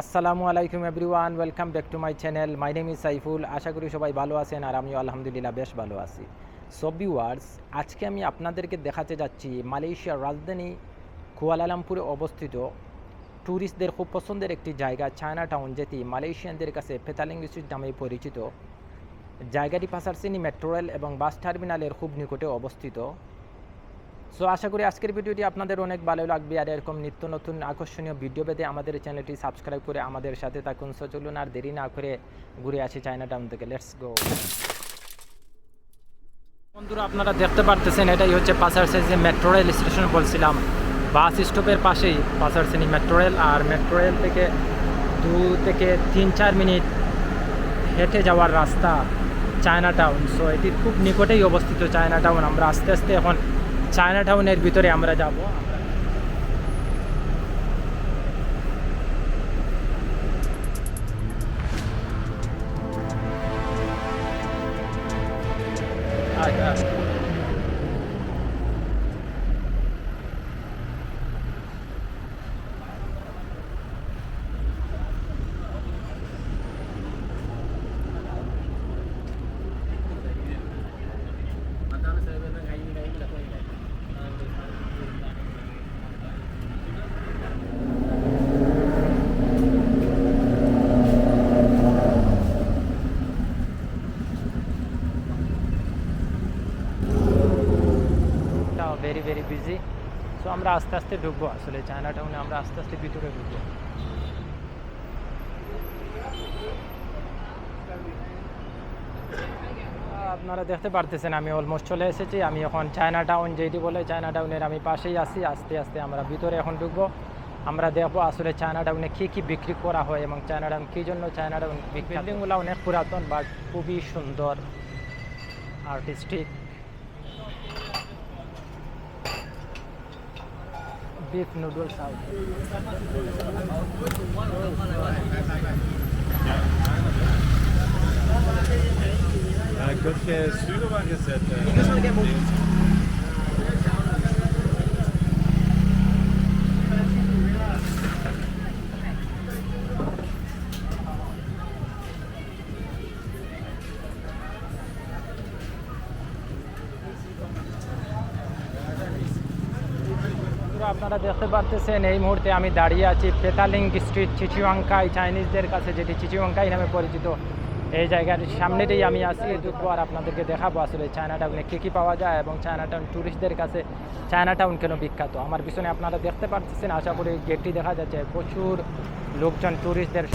আসসালামু আলাইকুম everyone, welcome back to my channel. My name is Saiful. আশা করি সবাই ভালো আছেন আর আমিও আলহামদুলিল্লাহ বেশ ভালো আছি। সো ভিউয়ার্স আজকে আমি আপনাদেরকে দেখাতে যাচ্ছি মালয়েশিয়ার রাজধানী কুয়ালালামপুরে অবস্থিত। ট্যুরিস্টদের খুব পছন্দের একটি জায়গা চায়না টাউন যেটি মালয়েশিয়ানদের কাছে পেতালিং স্ট্রিট নামে পরিচিত। জায়গাটি পাশারসিনি মেট্রো রেল এবং বাস টার্মিনালের খুব নিকটে অবস্থিত। সো আশা করি আজকের ভিডিওটি আপনাদের অনেক ভালো লাগবে আর এরকম নিত্য নতুন আকর্ষণীয় ভিডিও পেতে আমাদের চ্যানেলটি সাবস্ক্রাইব করে আমাদের সাথে থাকুন। সো চলুন আর দেরি না করে ঘুরে আসি চায়না টাউন থেকে। লেটস গো বন্ধুরা, আপনারা দেখতে পারতেছেন, এটাই হচ্ছে পাশারসে যে মেট্রো রেল স্টেশন বলছিলাম। বাস স্টপের পাশেই পাশারসেনি মেট্রো রেল আর মেট্রো রেল থেকে দু থেকে তিন চার মিনিট হেঁটে যাওয়ার রাস্তা চায়না টাউন সো এটির খুব নিকটেই অবস্থিত চায়না টাউন আমরা আস্তে আস্তে এখন চায়না টাউনের ভিতরে আমরা যাব। আমরা আস্তে আস্তে ঢুকবো। আসলে চায়না টাউনে আমরা আস্তে আস্তে ভিতরে ঢুকবো। আপনারা দেখতে পারতেছেন, আমি অলমোস্ট চলে এসেছি। আমি এখন চায়না টাউন যেটি বলে চায়না টাউনের আমি পাশেই আছি। আস্তে আস্তে আমরা ভিতরে এখন ঢুকবো। আমরা দেখব আসলে চায়না টাউনে কী কী বিক্রি করা হয় এবং চায়না টাউন কী জন্য চায়না টাউন বিল্ডিংগুলো অনেক পুরাতন বাট খুবই সুন্দর artistic beef noodles out. Uh, ich uh, Sudo, I guess, uh, Ich muss mal to. আপনারা দেখতে পারতেছেন, এই মুহূর্তে আমি দাঁড়িয়ে আছি পেতালিং স্ট্রিট চিচিওয়াংকাই চাইনিজদের কাছে, যেটি চিচিওয়াংকাই নামে পরিচিত। এই জায়গার সামনেতেই আমি আসি ঢুকবো আর আপনাদেরকে দেখাবো আসলে চায়না টাউনে কী কী পাওয়া যায় এবং চায়না টাউন ট্যুরিস্টদের কাছে চায়না টাউন কেন বিখ্যাত। আমার পিছনে আপনারা দেখতে পারতেছেন, আশা করি গেটটি দেখা যাচ্ছে, প্রচুর লোকজন ট্যুরিস্টদের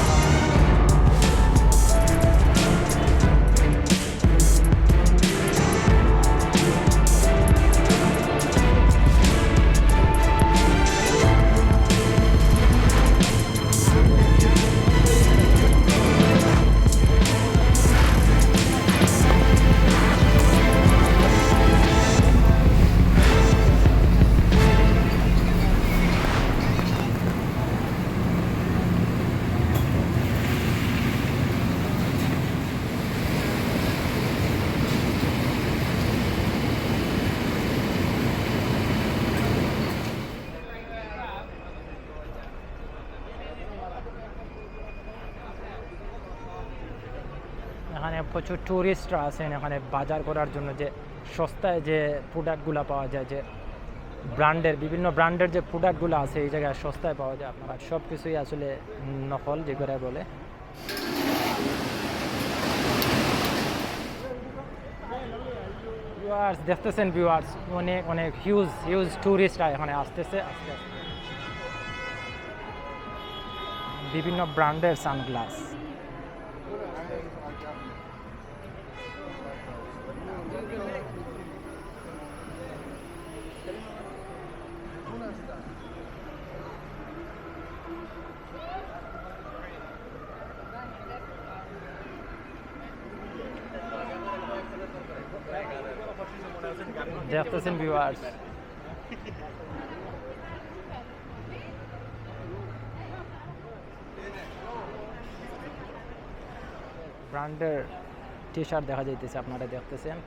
এখানে প্রচুর ট্যুরিস্টরা আছেন এখানে বাজার করার জন্য যে সস্তায় যে প্রোডাক্টগুলো পাওয়া যায়, যে ব্র্যান্ডের বিভিন্ন ব্র্যান্ডের যে প্রোডাক্টগুলো আছে, এই জায়গায় সস্তায় পাওয়া যায় আপনারা। সব কিছুই আসলে নকল, যে করে বলে। ভিউয়ার্স দেখতেছেন ভিউয়ার্স অনেক অনেক হিউজ হিউজ ট্যুরিস্টরা এখানে আসতেছে, আস্তে আস্তে। বিভিন্ন ব্র্যান্ডের সানগ্লাস দেখতেছেন ভিউয়ার্স ব্র্যান্ডের টি শার্ট দেখা যাইতেছে আপনারা দেখতেছেন?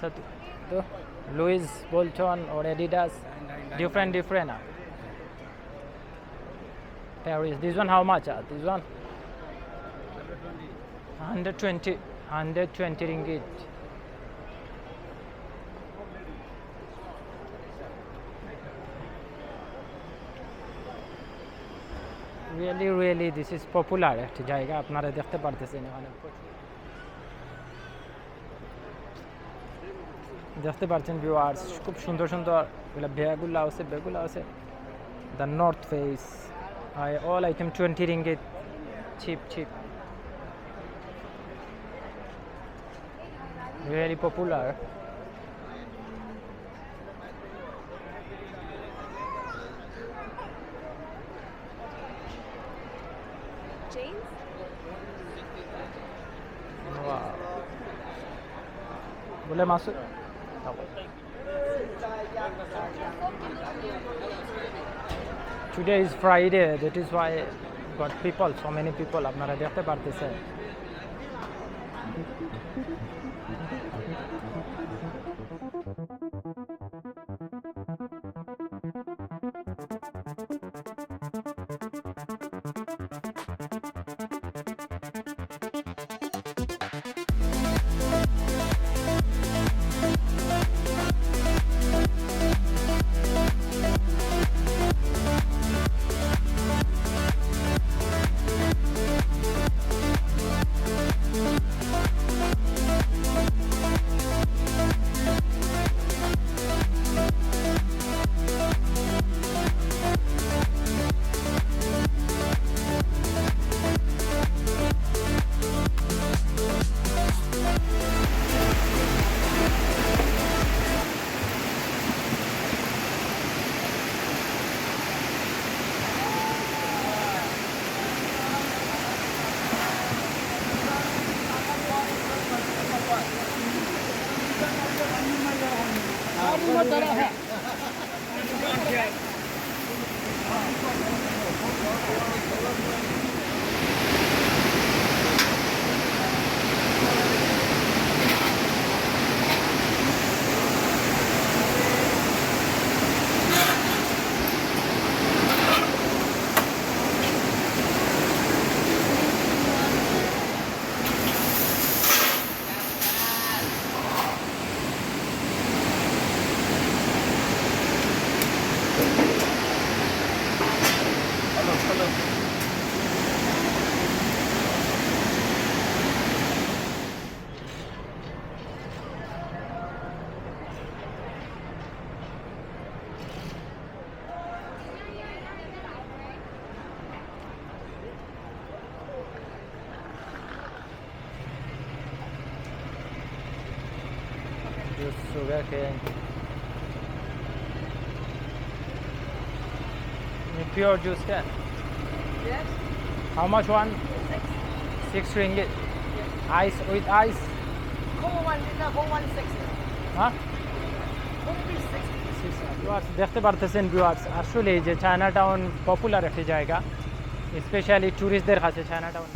So, তো লুইস বলছন ওর Adidas different ah. Paris. This one how much ah? this one? 120 120 ringgit. Really really this is popular একটি জায়গা আপনারা দেখতে পারতেছেন এখানে প্রচুর- দেখতে পাচ্ছেন ভিউয়ার্স খুব সুন্দর সুন্দর এগুলো ব্যাগুলো আছে ব্যাগুলো আছে the North Face I all item 20 ringgit. Cheap, cheap. Very popular. Jeans? Wow. Boleh masuk? Tak. Today is Friday, that is why got people, so many people আপনারা দেখতে পারতেছেন બાપુનો તરફ. cane. Pure juice can. Yes. How much one? Six ringgit. Ice with ice. Common one, no, common one six. Huh? Common one six. Viewers দেখতে পারতেছেন viewers আসলে যে China town popular একটি জায়গা স্পেশালি ট্যুরিস্টদের কাছে চায়না টাউন